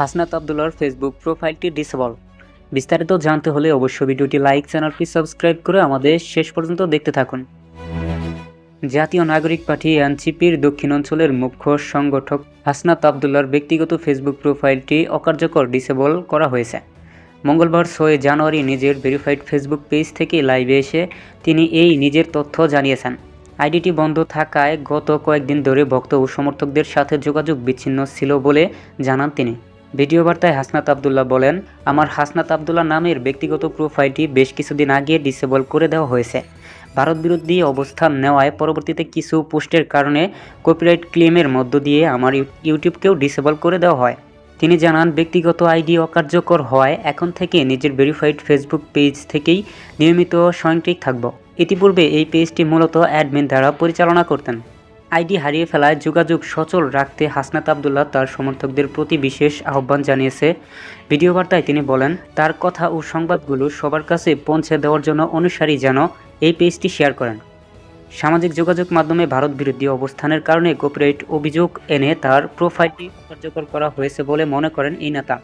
হাসনাত আবদুল্লার Facebook প্রোফাইলটি disable বিস্তারিত জানতে হলে অবশ্যই ভিডিওটি লাইক চ্যানেলটি সাবস্ক্রাইব করে আমাদের শেষ পর্যন্ত দেখতে থাকুন। জাতীয় নাগরিক পার্টি এনসিপির দক্ষিণ অঞ্চলের মুখ্য সংগঠক হাসনাত আবদুল্লার ব্যক্তিগত ফেসবুক প্রোফাইলটি অকার্যকর ডিসেবল করা হয়েছে। মঙ্গলবার ছয় জানুয়ারি নিজের ভেরিফাইড ফেসবুক পেজ থেকে লাইভে এসে তিনি এই নিজের তথ্য জানিয়েছেন। আইডিটি বন্ধ থাকায় গত কয়েকদিন ধরে ভক্ত ও সমর্থকদের সাথে যোগাযোগ বিচ্ছিন্ন ছিল বলে জানান তিনি। ভিডিও বার্তায় হাসনাত আবদুল্লাহ বলেন, আমার হাসনাত আবদুল্লাহ নামের ব্যক্তিগত প্রোফাইলটি বেশ কিছুদিন আগে ডিসেবল করে দেওয়া হয়েছে। ভারত বিরোধী অবস্থান নেওয়ায় পরবর্তীতে কিছু পোস্টের কারণে কপিরাইট ক্লেমের মধ্য দিয়ে আমার ইউটিউবকেও ডিসেবল করে দেওয়া হয়। তিনি জানান, ব্যক্তিগত আইডি অকার্যকর হওয়ায় এখন থেকে নিজের ভেরিফাইড ফেসবুক পেজ থেকেই নিয়মিত স্বয়ংক্রিয় থাকব। ইতিপূর্বে এই পেজটি মূলত অ্যাডমিন দ্বারা পরিচালনা করতেন। আইডি হারিয়ে ফেলায় যোগাযোগ সচল রাখতে হাসনাত আবদুল্লাহ তার সমর্থকদের প্রতি বিশেষ আহ্বান জানিয়েছে। ভিডিও বার্তায় তিনি বলেন, তার কথা ও সংবাদগুলো সবার কাছে পৌঁছে দেওয়ার জন্য অনুসারী যেন এই পেজটি শেয়ার করেন। সামাজিক যোগাযোগ মাধ্যমে ভারত বিরোধী অবস্থানের কারণে কপিরাইট অভিযোগ এনে তার প্রোফাইলটি কার্যকর করা হয়েছে বলে মনে করেন এই নেতা।